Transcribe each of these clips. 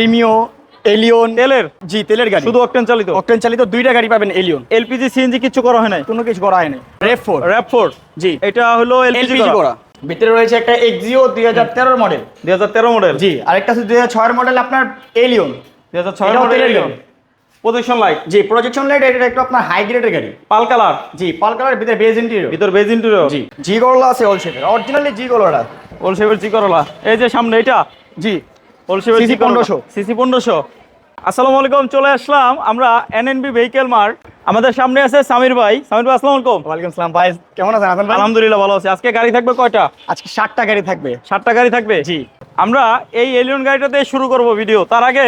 Premio Allion তেলের? জি তেলের গাড়ি। শুধু অকটেন চালিত? অকটেন চালিত দুইটা গাড়ি পাবেন এলিয়ন এলপিজি সিএনজি কিছু করা হয় নাই? কোনো কিছু করা হয়নি রেফ ফোর র্যাপ ফোর জি। এটা হলো এলপিজি করা। ভিতরে রয়েছে একটা এক্সিও দুই হাজার তেরোর মডেল দুই হাজার তেরো মডেল জি আরেকটা আছে দুই হাজার ছয়ের মডেল আপনার এলিয়ন দুই হাজার ছয় এটাও মডেল গাড়ি। প্রজেকশন লাইট জি প্রজেকশন লাইট এটা একটু আপনার হাই গ্রেডের গাড়ি। Pearl colour? জি পাল কালার ভিতরে বেজ ইন্টেরিয়র ভিতর বেজ ইন্টেরিয়র জি জি গরলা আছে অল শেপের অরিজিনালি জি গরলা ওল শেপের জি করলা এই যে সামনে এটা? জি। জি 1500 সিসি পনেরোশো। আসসালামু আলাইকুম চলে আসলাম আমরা এনএনবি ভেহিকেল মার্ট আমাদের সামনে আছে সামির ভাই। সামির ভাই আসসালামু আলাইকুম। ওয়ালাইকুম সালাম ভাই। কেমন আছেন হাসান ভাই? আলহামদুলিল্লাহ ভালো আছি। আজকে গাড়ি থাকবে কয়টা? আজকে ষাটটা গাড়ি থাকবে। ষাটটা গাড়ি থাকবে? জি। আমরা এই এলিয়ন গাড়িটাতে শুরু করব ভিডিও তার আগে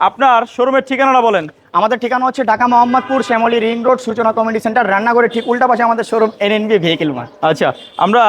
আপনার শোরুমের ঠিকানাটা বলেন। আমাদের ঠিকানা হচ্ছে Dhaka Mohammadpur Shyamoli ring road Suchona community centre রান্নাঘরের ঠিক উল্টা পাশে আমাদের শোরুম এনএনবি ভেহিকেল মার্ট আচ্ছা আমরা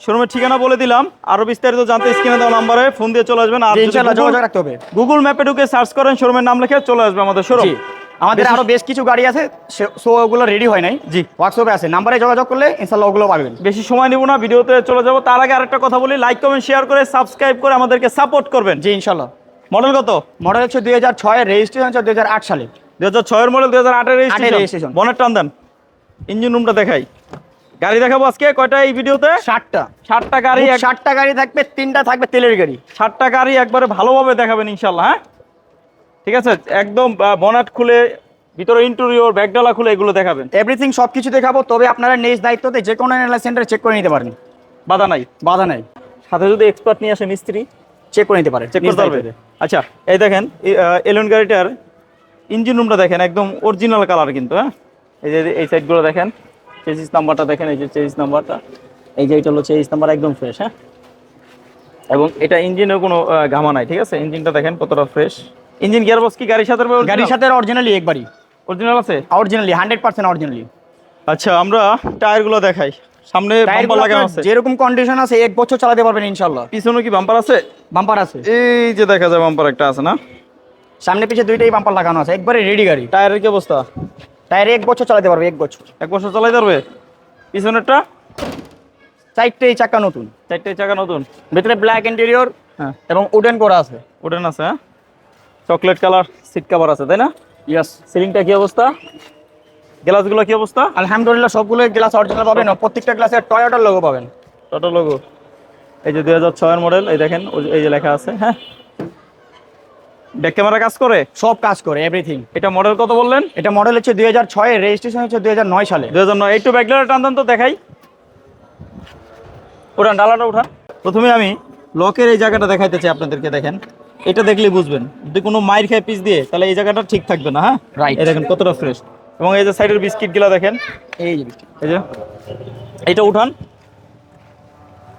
শোরুমের ঠিকানা বলে দিলাম। আরও বিস্তারিত জানতে স্ক্রিনে দেওয়া নাম্বারে ফোন দিয়ে চলে আসবেন। আর ইনশাআল্লাহ যোগাযোগ রাখতে হবে। গুগল ম্যাপে ঢুকে সার্চ করেন শোরুমের নাম লিখে চলে আসবে আমাদের শোরুম আমাদের আরও বেশ কিছু গাড়ি আছে সে- ওগুলো রেডি হয় নাই। জি। হোয়াটসঅ্যাপে আছে নাম্বারে যোগাযোগ করলে ইনশাআল্লাহ ওগুলো পাবেন। বেশি সময় নেব না ভিডিওতে চলে যাব। তার আগে আরেকটা কথা বলি লাইক কমেন্ট শেয়ার করে সাবস্ক্রাইব করে আমাদেরকে সাপোর্ট করবেন। জি ইনশাআল্লাহ। মডেল কত? মডেল হচ্ছে দুই হাজার ছয়ের রেজিস্ট্রেশন হচ্ছে দুই হাজার আট সালে। দুই হাজার ছয়ের মডেল দুই হাজার আটের। রেজিস্ট্রেশন বনের টান দেন। ইঞ্জিন রুমটা দেখাই। গাড়ি দেখাবো আজকে কয়টা এই ভিডিওতে? ষাটটা ষাটটা গাড়ি ষাটটা গাড়ি থাকবে তিনটা থাকবে তেলের গাড়ি। ষাটটা গাড়ি একবারে ভালোভাবে দেখাবেন ইনশাল্লাহ হ্যাঁ? ঠিক আছে একদম বনাট খুলে ভিতরে ইন্টেরিয়র ব্যাকডালা খুলে এগুলো দেখাবেন। এভরিথিং সব কিছু দেখাবো তবে আপনারা নেক্সট দায়িত্বতে যে কোনো এনএলআই সেন্টারে চেক করে নিতে পারেন। বাধা নাই? বাধা নাই। সাথে যদি এক্সপার্ট নিয়ে আসে মিস্ত্রি? চেক করে নিতে পারেন চেক করতে পারবে? আচ্ছা এই দেখেন এলন গাড়িটার ইঞ্জিন রুমটা দেখেন একদম অরিজিনাল কালার কিন্তু হ্যাঁ? এই যে এই সাইডগুলো দেখেন। চেজিস নাম্বারটা দেখেন এই যে চেজিস নাম্বারটা এই যে এটা হলো চেজিস নাম্বার একদম ফ্রেশ হ্যাঁ? এবং এটা ইঞ্জিনের কোনো ঘামা নাই ঠিক আছে? ইঞ্জিনটা দেখেন কতটা ফ্রেশ ইঞ্জিন গিয়ারবক্স কি গাড়ির সাথে গাড়ির সাথে অরিজিনালি একবারই। অরিজিনাল আছে? অরিজিনালি হান্ড্রেড পার্সেন্ট অরিজিনালি আচ্ছা আমরা টায়ারগুলো দেখাই। সামনে বাম্পার লাগানো আছে। যেরকম কন্ডিশন আছে এক বছর চালাতে পারবেন ইনশাল্লাহ পিছনে কি বাম্পার আছে? বাম্পার আছে। এই যে দেখা যায় বাম্পার একটা আছে না? সামনে পিছে দুইটাই বাম্পার লাগানো আছে একবারে রেডি গাড়ি। টায়ারের কি অবস্থা? টায়ার এক বছর চালাতে পারবে এক বছর। এক বছর চালাই পারবে? পিছনেরটা? চারটেই চাকা নতুন। চারটেই চাকা নতুন। ভিতরে ব্ল্যাক ইন্টেরিয়র হ্যাঁ। এবং উডেন করা আছে। উডেন আছে হ্যাঁ? চকলেট কালার সিট কভার আছে তাই না? ইয়েস সিলিংটা কি অবস্থা? গ্লাসগুলো কি অবস্থা? আলহামদুলিল্লাহ সবগুলো গ্লাস অরিজিনাল পাবেন প্রত্যেকটা গ্লাসে টয়োটার লোগো পাবেন। টোটাল লোগো এই যে দুই হাজার ছয়ের মডেল এই দেখেন ওই এই যে লেখা আছে হ্যাঁ? ব্যাক ক্যামেরা কাজ করে? সব কাজ করে এভরিথিং এটা মডেল কত বললেন? এটা মডেল হচ্ছে দুই হাজার ছয় রেজিস্ট্রেশন হচ্ছে দুই হাজার নয় সালে। দুই হাজার নয়। একটু ব্যাকলার টান তো দেখাই। উঠান ডালাটা উঠান। প্রথমে আমি লকের এই জায়গাটা দেখাইতে চাই আপনাদেরকে দেখেন। এটা দেখলেই বুঝবেন। যদি কোনো মাইর খায় পিস দিয়ে তাহলে এই জায়গাটা ঠিক থাকবে না হ্যাঁ. এই দেখেন কতটা ফ্রেশ এবং এই যে সাইডের বিস্কিটগুলা দেখেন। এই যে এই যে। এইটা উঠান।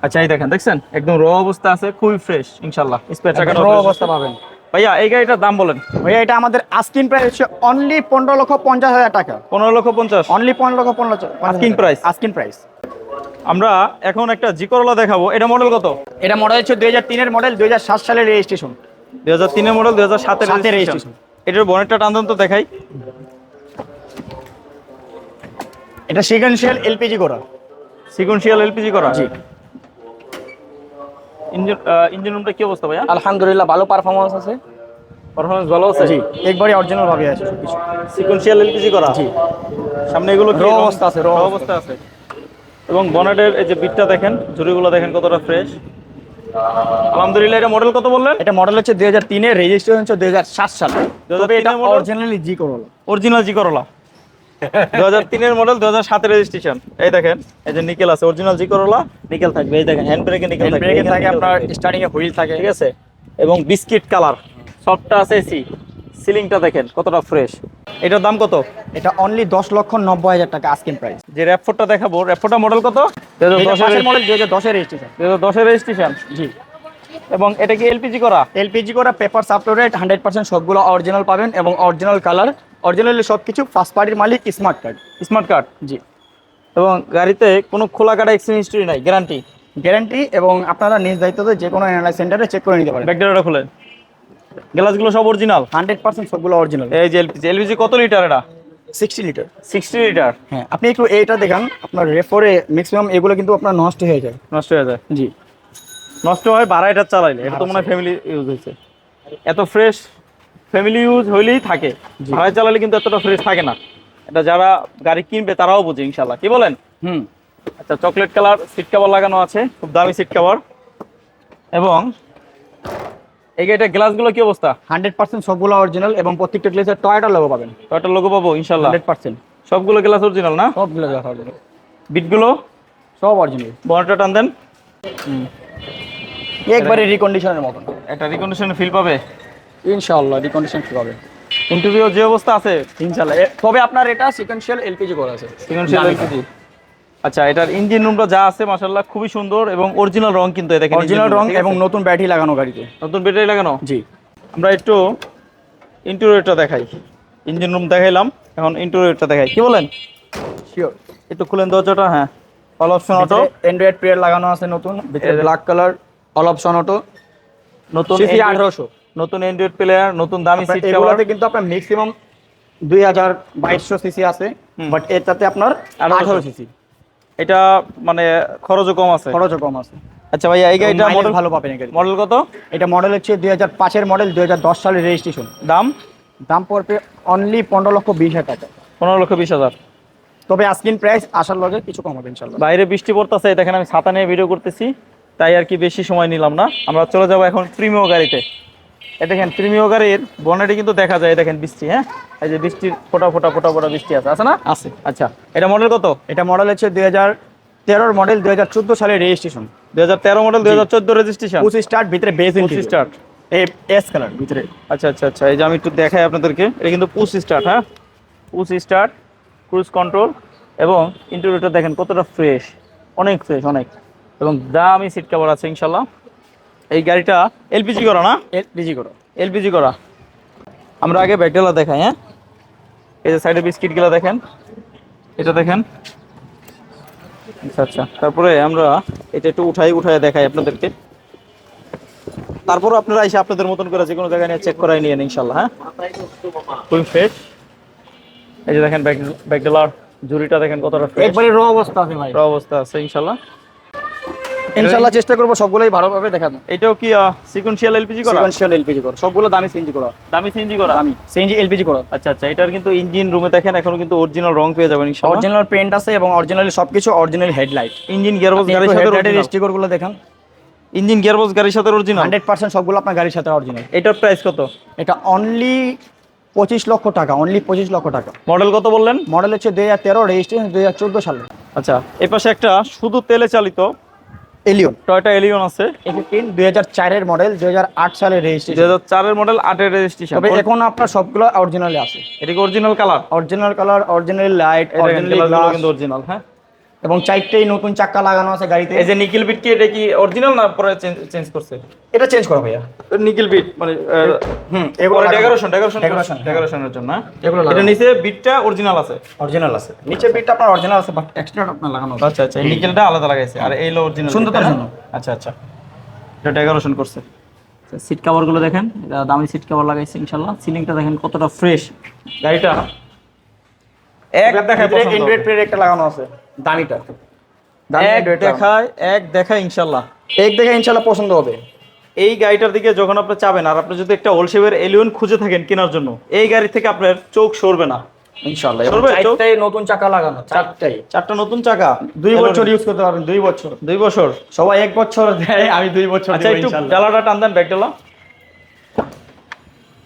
আচ্ছা এই দেখেন দেখছেন? একদম র অবস্থা আছে খুবই ফ্রেশ ইনশাল্লাহ স্পেয়ার fresh অবস্থা পাবেন। ভাইয়া এই গাড়িটার দাম বলেন। ভাইয়া এটা আমাদের আস্কিন প্রাইস হচ্ছে অনলি পনেরো লক্ষ পঞ্চাশ হাজার টাকা। পনেরো লক্ষ পঞ্চাশ? অনলি পনেরো লক্ষ পনেরো Asking price? আস্কিন প্রাইস আমরা এখন একটা জি করলা দেখাবো। এটা মডেল কত? এটা মডেল হচ্ছে দুই হাজার তিনের মডেল দুই হাজার সাত সালের রেজিস্ট্রেশন দুই হাজার তিনের মডেল দুই হাজার সাতের সাতের রেজিস্ট্রেশন। এটার বনেটটা টানতেন তো দেখাই। এটা সিকেন্সিয়াল এলপিজি করা। সিকুয়েন্সিয়াল এলপিজি করা? জি। ইঞ্জিন ইঞ্জিন রুমটা কি অবস্থা ভাইয়া? আলহামদুলিল্লাহ ভালো পারফরমেন্স আছে। পারফরমেন্স ভালো আছে? জি একবারই অরিজিনাল ভাবে আছে সবকিছু। সিকুয়েন্সিয়াল এলপিজি করা? জি। সামনে এগুলো কি অবস্থা আছে, raw অবস্থা। আছে। এবং বনেটের এই যে বিটটা দেখেন ঝুড়িগুলো দেখেন কতটা ফ্রেশ আলহামদুলিল্লাহ এটা মডেল কত বললেন? এটা মডেল হচ্ছে দুই হাজার তিনের রেজিস্ট্রেশন হচ্ছে দুই হাজার সাত সালে। তবে এটা অরিজিনালি জি করোলা অরিজিনাল জি করলা দু হাজার তিনের মডেল দু হাজার সাতের রেজিস্ট্রেশন এই দেখেন এই যে নিকেল আছে অরিজিনাল জি করলা নিকেল থাকবে এই দেখেন হ্যান্ড ব্রেকে নিকেল ব্রেকে থাকে আপনার স্টার্টিং এ হুইল থাকে। ঠিক আছে? এবং বিস্কিট কালার সবটা আছে এসি সিলিংটা দেখেন কতটা ফ্রেশ এটার দাম কত? এটা অনলি দশ লক্ষ নব্বই হাজার টাকা আস্কিন প্রাইস যে র্যাপফোরটা দেখাবো র্যাপফোরটা মডেল কত? দু হাজার মডেল দুই হাজার দশের রেজিস্ট্রেশন দশের রেজিস্ট্রেশন জি। এবং এটা কি এলপিজি করা? এলপিজি করা পেপার আপলোডেড হান্ড্রেড পার্সেন্ট সবগুলো অরিজিনাল পাবেন এবং অরিজিনাল কালার অরিজিনালি সব কিছু ফার্স্ট পার্টির মালিক স্মার্ট কার্ড স্মার্ট কার্ড জি। এবং গাড়িতে কোনো খোলা কাটা এক্সচেঞ্জ হিস্ট্রি নাই গ্যারান্টি গ্যারান্টি এবং আপনারা নিজ দায়িত্বতে যে কোনো এনআই সেন্টারে চেক করে নিতে পারেন। ব্যাকডাটা খুলে। গ্লাসগুলো সব অরিজিনাল হান্ড্রেড পার্সেন্ট সবগুলো অরিজিনাল এই যে এলপিজি এলপিজি কত লিটার এটা? সিক্সটি লিটার সিক্সটি লিটার হ্যাঁ আপনি একটু এইটা দেখান আপনার রেফোরে ম্যাক্সিমাম এগুলো কিন্তু আপনার নষ্ট হয়ে যায়। নষ্ট হয়ে যায়। জি। নষ্ট হয় বারো এটা চালাইলে। এটা তো মনে হয় ফ্যামিলি ইউজ হয়েছে। এত ফ্রেশ ফ্যামিলি ইউজ হইলেই থাকে। ভাড়ায় চালালে কিন্তু এতটা ফ্রেশ থাকে না। এটা যারা গাড়ি কিনবে তারাও বোঝে ইনশাল্লাহ কি বলেন? হুম। আচ্ছা চকলেট কালার সিট কাভার লাগানো আছে খুব দামি সিট কাভার এবং এই গাড়িটার গ্লাসগুলো কি অবস্থা? হান্ড্রেড পার্সেন্ট সবগুলো অরিজিনাল এবং প্রত্যেকটা গ্লেসের টয়টা লোগো পাবেন। কয়টা লোগো পাবো ইনশাল্লাহ হান্ড্রেড পার্সেন্ট। সবগুলো গ্লাস অরিজিনাল না? সবগুলো অরিজিনাল বিটগুলো সব অরিজিনাল বনেটটা টান দেন। একবারে রিকন্ডিশনের মতন। একটা রিকন্ডিশন ফিল পাবে? ইনশাআল্লাহ রিকন্ডিশন ফিল পাবে। ইন্টারভিউ যে অবস্থা আছে ইনশাআল্লাহ। তবে আপনার এটা সিকোয়েন্সিয়াল এলপিজি করা আছে। সিকোয়েন্সিয়াল এলপিজি আচ্ছা এটার ইঞ্জিন রুমটা যা আছে মাশাআল্লাহ খুবই সুন্দর এবং অরিজিনাল রং কিন্তু এ দেখেন অরিজিনাল রং এবং নতুন ব্যাটারি লাগানো গাড়িতে। নতুন ব্যাটারি লাগানো? জি। আমরা একটু ইন্টেরিয়রটা দেখাই। ইঞ্জিন রুম দেখাইলাম এখন ইন্টেরিয়রটা দেখাই। কি বলেন? শিওর একটু খুলেন দরজাটা হ্যাঁ। All option auto android player লাগানো আছে নতুন ভিতরে black colour all option auto নতুন সিসি আঠারোশো। নতুন অ্যান্ড্রয়েড প্লেয়ার নতুন দামি সিট এগুলোতে কিন্তু আপনার ম্যাক্সিমাম দুই হাজার বাইশশো সিসি আছে বাট এটাতে আপনার আঠারো সিসি এটা মানে খরচও কম আছে। খরচও কম আছে। আচ্ছা ভাইয়া এই গাড়িটা মডেল ভালো পাবেন গাড়ি মডেল কত? এটা মডেল হচ্ছে দুই হাজার পাঁচের মডেল দুই হাজার দশ সালের রেজিস্ট্রেশন দাম? দাম পড়বে অনলি পনেরো লক্ষ বিশ হাজার টাকা। পনেরো লক্ষ বিশ হাজার। তবে আস্কিন প্রাইস আসার লগে কিছু কম হবে ইনশাল্লাহ। বাইরে বৃষ্টি পড়তেছে দেখেন আমি ছাতা নিয়ে ভিডিও করতেছি। তাই আর কি বেশি সময় নিলাম না। আমরা চলে যাব এখন প্রিমিয় গাড়িতে। এ দেখেন প্রিমিয় গাড়ির বনেটে কিন্তু দেখা যায় দেখেন বৃষ্টি হ্যাঁ? এই যে বৃষ্টির ফোটা ফোটা ফোটা ফোটা বৃষ্টি আছে আছে না? আছে। আচ্ছা এটা মডেল কত? এটা মডেল হচ্ছে দুই হাজার তেরোর মডেল দুই হাজার চোদ্দ সালের রেজিস্ট্রেশন দুই হাজার তেরো মডেল দুই হাজার চোদ্দ রেজিস্ট্রেশন পঁচিশ স্টার্ট ভিতরে বেস পঁচিশ স্টার্ট এস কালার ভিতরে। আচ্ছা আচ্ছা আচ্ছা এই যে আমি একটু দেখাই আপনাদেরকে এটা কিন্তু পুশ স্টার্ট হ্যাঁ? পুশ স্টার্ট ক্রুজ কন্ট্রোল এবং ইন্টারভিউটা দেখেন কতটা ফ্রেশ অনেক ফ্রেশ অনেক। এবং দামি সিট কভার আছে ইনশাল্লাহ এই গাড়িটা এলপিজি করা না? এলপিজি করা। এলপিজি করা। আমরা আগে ব্যাগডেলা দেখাই হ্যাঁ? এই যে সাইডে বিস্কিটগুলো দেখেন। এটা দেখেন। আচ্ছা আচ্ছা। তারপরে আমরা এটা একটু উঠাই উঠাই দেখাই আপনাদেরকে। তারপর আপনারা এসে আপনাদের মতন করে যে কোনো জায়গায় নিয়ে চেক করাই নিয়ে ইনশাল্লাহ হ্যাঁ? খুবই ফ্রেশ এই যে দেখেন ব্যাগ ব্যাগডেলার জুরিটা দেখেন কতটা ফ্রেশ একবারে র অবস্থা আছে ভাই। অবস্থা আছে ইনশাল্লাহ ইনশাল্লাহ চেষ্টা করব সবগুলোই ভালোভাবে দেখাবো। এটাও কি সিকুয়েন্সিয়াল এলপিজি করা? সিকোয়েন্সিয়াল এলপিজি করো। সবগুলো দামি সিএনজি করো। দামি সিএনজি করা? দামি। সিএনজি এলপিজি করো। আচ্ছা আচ্ছা এটার কিন্তু ইঞ্জিন রুমে দেখেন এখনও কিন্তু অরিজিনাল রং পেয়ে যাবেন ইনশাআল্লাহ। অরিজিনাল পেন্ট আছে এবং অরিজিনাল সবকিছু অরিজিনাল হেডলাইট ইঞ্জিন গিয়ারবক্স গাড়ির সাথে হেডলাইটের original। স্টিকারগুলো দেখেন। ইঞ্জিন গিয়ারবক্স গাড়ির সাথে অরিজিনাল হান্ড্রেড পার্সেন্ট সবগুলো আপনার গাড়ির সাথে অরিজিনাল এটার প্রাইস কত? এটা অনলি পঁচিশ লক্ষ টাকা অনলি পঁচিশ লক্ষ টাকা। মডেল কত বললেন? মডেল হচ্ছে দুই হাজার তেরো রেজিস্ট্রেশন দুই হাজার চোদ্দ সালে। আচ্ছা এই পাশে একটা শুধু তেলে চালিত এলিয়ন টয়টা এলিয়ন আছে। ফিফটিন দুই হাজার চারের মডেল দুই হাজার আট সালের দুই রেজিস্ট্রেশন হাজার চারের মডেল আটের রেজিস্ট্রেশন তবে এখন আপনার সবগুলো অরিজিনালি আছে। এটা কি original colour original colour original light original কিন্তু অরিজিনাল হ্যাঁ? এবং চারটেই নতুন চাক্কা লাগানো আছে গাড়িতে। এই যে নিকেল বিট কি এটা কি অরিজিনাল না পরে চেঞ্জ করছে? এটা চেঞ্জ করা ভাইয়া। নিকেল বিট মানে হুম এগুলো ডেকোরেশন ডেকোরেশন হ্যাঁ। ডেকোরেশনের জন্য? এগুলো এটা নিচে বিটটা অরিজিনাল আছে। অরিজিনাল আছে। নিচে বিটটা আপনার অরিজিনাল আছে বাট এক্সট্রা আপনার লাগানো আছে। আচ্ছা আচ্ছা নিকেলটা আলাদা লাগাইছে আর এই হলো অরিজিনাল সুন্দরতার জন্য। আচ্ছা আচ্ছা এটা ডেকোরেশন করছে। সিট কভারগুলো দেখেন এটা দামি সিট কভার লাগাইছে ইনশাআল্লাহ। সিলিংটা দেখেন কতটা ফ্রেশ গাড়িটা এক দেখায় প্লেয়ার একটা লাগানো আছে। দামিটা। এক দেখায় এক দেখায় ইনশাআল্লাহ এক দেখে ইনশাল্লাহ পছন্দ হবে। এই গাড়িটার দিকে যখন আপনি চাবেন আর আপনি যদি একটা ওলশেপের এলিয়ন খুঁজে থাকেন কেনার জন্য এই গাড়ি থেকে আপনার চোখ সরবে না। ইনশাল্লাহ। চারটাই নতুন চাকা লাগানো চারটাই চারটা নতুন চাকা? দুই বছর ইউজ করতে পারবেন দুই বছর। দুই বছর? সবাই এক বছর দেয় আমি দুই বছর আচ্ছা একটু ডালাটা টান দেন ডালা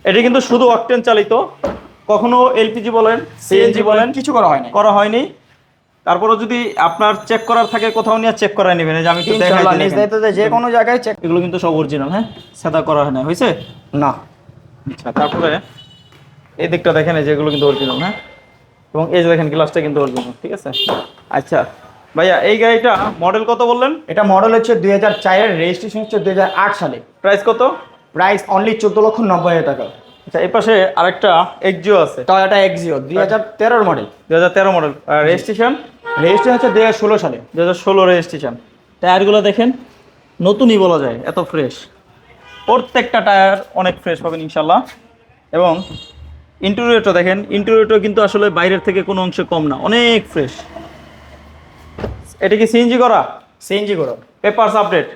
এটি কিন্তু শুধু অকটেন চালিত। কখনো এলপিজি বলেন সিএনজি বলেন কিছু করা হয় না করা হয়নি। তারপরে যদি আপনার চেক করার থাকে কোথাও নিয়ে চেক করায় নেবেন। এই যে আমি একটু দেখাই যে কোনো জায়গায় চেক এগুলো কিন্তু সব অরিজিনাল হ্যাঁ? সাদা করা হয় না হয়েছে? না। আচ্ছা তারপরে এই দিকটা দেখেন এই যেগুলো কিন্তু অরিজিনাল হ্যাঁ? এবং এই যে দেখেন গ্লাসটা কিন্তু অরিজিনাল ঠিক আছে? আচ্ছা ভাইয়া এই গাড়িটা মডেল কত বললেন? এটা মডেল হচ্ছে দুই হাজার চারের রেজিস্ট্রেশন হচ্ছে দুই হাজার আট সালে। প্রাইস কত? প্রাইস অনলি চোদ্দ লক্ষ নব্বই হাজার টাকা। আচ্ছা এই পাশে আরেকটা এক্সিও আছে। টয়োটা এক্সিও দুই হাজার তেরোর মডেল দু হাজার তেরো মডেল রেজিস্ট্রেশন রেজিস্ট্রেশন হচ্ছে দুই হাজার ষোলো সালে। দু হাজার ষোলো রেজিস্ট্রেশন টায়ারগুলো দেখেন নতুনই বলা যায় এত ফ্রেশ প্রত্যেকটা টায়ার অনেক ফ্রেশ পাবেন ইনশাল্লাহ এবং ইন্টেরিয়রটা দেখেন ইন্টেরিয়রটা কিন্তু আসলে বাইরের থেকে কোনো অংশে কম না অনেক ফ্রেশ এটা কি সিএনজি করা? সিএনজি করো। পেপারস আপডেট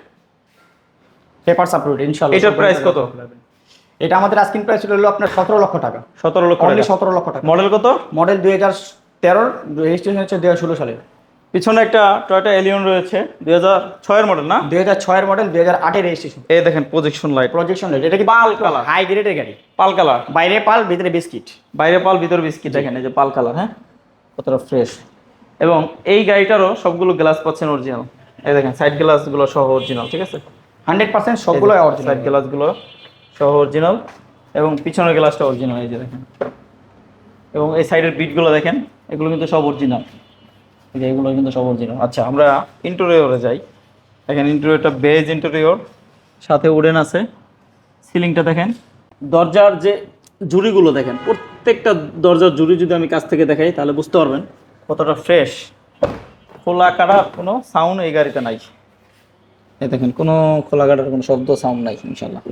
পেপার সাপোর্ট ইনশাল্লাহ এটার price কত? এটা আমাদের আস্কিং প্রাইস হলো আপনার সতেরো লক্ষ টাকা। সতেরো লক্ষ টাকা। সতেরো লক্ষ টাকা। মডেল কত? মডেল দুই হাজার তেরোর রেজিস্ট্রেশন হচ্ছে দুই হাজার ষোলো সালে। পিছনে একটা টয়টা এলিয়ন রয়েছে দুই হাজার ছয়ের মডেল না? দুই হাজার ছয়ের মডেল দুই হাজার আটের রেজিস্ট্রেশন এই দেখেন প্রজেকশন লাইট প্রজেকশন লাইট এটা কি পাল colour। হাই গ্রেডের গাড়ি? পাল কালার বাইরে পাল ভিতরে বিস্কিট বাইরে পাল ভিতর বিস্কিট দেখেন এই যে পাল কালার হ্যাঁ? কতটা ফ্রেশ এবং এই গাড়িটারও সবগুলো গ্লাস পাচ্ছেন অরিজিনাল এই দেখেন সাইড গ্লাসগুলো সহ অরিজিনাল ঠিক আছে? হান্ড্রেড পার্সেন্ট সবগুলো অরিজিনাল সাইড গ্লাসগুলো সহ অরিজিনাল এবং পিছনের গ্লাসটা অরিজিনাল এই যে দেখেন। এবং এই সাইডের বিটগুলো দেখেন, এগুলো কিন্তু সব অরিজিনাল এই যে এগুলো কিন্তু সব অরিজিনাল আচ্ছা আমরা ইন্টেরিয়রে যাই। দেখেন ইন্টেরিয়রটা বেজ ইন্টেরিয়র সাথে উডেন আছে। সিলিংটা দেখেন। দরজার যে জুড়িগুলো দেখেন, প্রত্যেকটা দরজার জুড়ি যদি আমি কাছ থেকে দেখাই, তাহলে বুঝতে পারবেন কতটা ফ্রেশ খোলা কাটার কোনো সাউন্ড এই গাড়িতে নাই। এই দেখেন, কোনো খোলা কাটার কোনো শব্দ সাউন্ড নাই ইনশাল্লাহ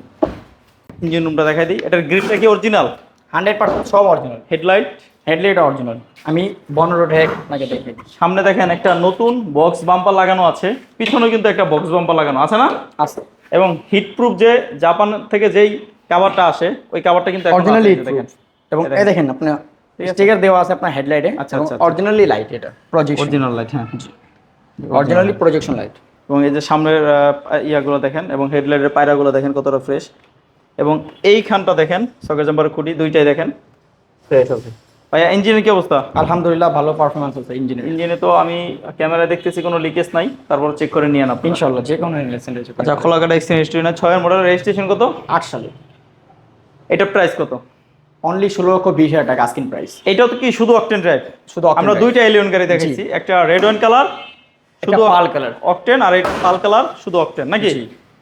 ইঞ্জিন রুমটা দেখাই দিই এটার গ্রিপটা কি অরিজিনাল হান্ড্রেড পার্সেন্ট সব অরিজিনাল হেডলাইট হেডলাইট অরিজিনাল আমি বনরোড রোডে আপনাকে দেখে সামনে দেখেন একটা নতুন বক্স বাম্পার লাগানো আছে। পিছনেও কিন্তু একটা বক্স বাম্পার লাগানো আছে না? আছে। এবং হিট প্রুফ যে জাপান থেকে যেই কাভারটা আসে ওই কাভারটা কিন্তু অরিজিনালি দেখেন। এবং এই দেখেন। আপনি। স্টিকার দেওয়া আছে আপনার হেডলাইটে আচ্ছা, আচ্ছা, আচ্ছা। অরিজিনালি লাইট এটা প্রজেকশন অরিজিনাল লাইট হ্যাঁ। অরিজিনালি প্রজেকশন লাইট এবং এই যে সামনের ইয়াগুলো দেখেন এবং হেডলাইটের পায়রাগুলো দেখেন কতটা ফ্রেশ এবং এইখানটা দেখেন সকের জাম্পার খুঁটি দুইটাই দেখেন। ভাইয়া ইঞ্জিনের কি অবস্থা? আলহামদুলিল্লাহ ভালো পারফরমেন্স হচ্ছে ইঞ্জিনের। ইঞ্জিনে তো আমি ক্যামেরা দেখতেছি কোনো লিকেজ নাই। তারপর চেক করে নিয়ে না ইনশাল্লাহ যে কোনো আচ্ছা খোলাকাটা এক্সচেঞ্জ হিস্ট্রি না ছয়ের মডেল রেজিস্ট্রেশন কত? আট সালে। এটার প্রাইস কত? অনলি ষোলো লক্ষ বিশ হাজার টাকা আস্কিন প্রাইস এটাও তো কি শুধু অকটেন ড্রাইভ শুধু আমরা দুইটা এলিয়ন গাড়ি দেখেছি একটা রেড ওয়াইন কালার শুধু পাল কালার অকটেন আর পাল কালার শুধু অকটেন নাকি।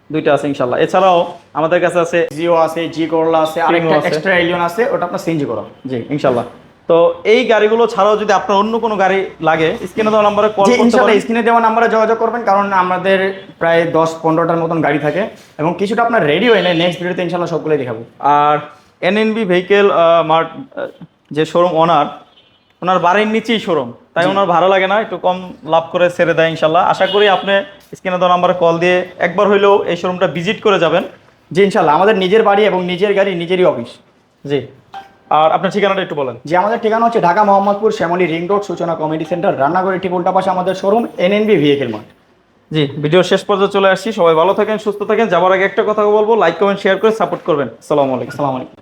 দুইটা আছে ইনশাল্লাহ এছাড়াও আমাদের কাছে আছে জিও আছে জি করলা আছে আর Primo একটা আছে। এক্সট্রা এলিয়ন আছে ওটা আপনার সিএনজি করা জি ইনশাল্লাহ তো এই গাড়িগুলো ছাড়াও যদি আপনার অন্য কোনো গাড়ি লাগে স্ক্রিনে দেওয়া নম্বরে কল করতে পারেন। স্ক্রিনে দেওয়া নাম্বারে যোগাযোগ করবেন কারণ আমাদের প্রায় দশ পনেরোটার মতন গাড়ি থাকে এবং কিছুটা আপনার রেডিও এনে নেক্সট ভিডিওতে ইনশাল্লাহ সবগুলোই দেখাবো। আর এনএনবি ভেহিকেল মার্ট যে শোরুম ওনার ওনার বাড়ির নিচেই শোরুম। তাই ওনার ভালো লাগে না একটু কম লাভ করে ছেড়ে দেয় ইনশাল্লাহ আশা করি আপনি স্ক্রিনে দেওয়া নাম্বারে কল দিয়ে একবার হইলেও এই শোরুমটা ভিজিট করে যাবেন। জি ইনশাল্লাহ আমাদের নিজের বাড়ি এবং নিজের গাড়ি নিজেরই অফিস। জি। আর আপনার ঠিকানাটা একটু বলেন। যে আমাদের ঠিকানা হচ্ছে Dhaka Mohammadpur Shyamoli ring road Suchona committee centre রান্নাঘরের ঠিক উল্টা পাশে আমাদের শোরুম এনএনবি ভেহিকেল মার্ট। জি ভিডিওর শেষ পর্যায়ে চলে আসছি। সবাই ভালো থাকেন সুস্থ থাকেন। যাবার আগে একটা কথা বলব লাইক কমেন্ট শেয়ার করে সাপোর্ট করবেন। আসসালামু আলাইকুম। আসসালামু আলাইকুম।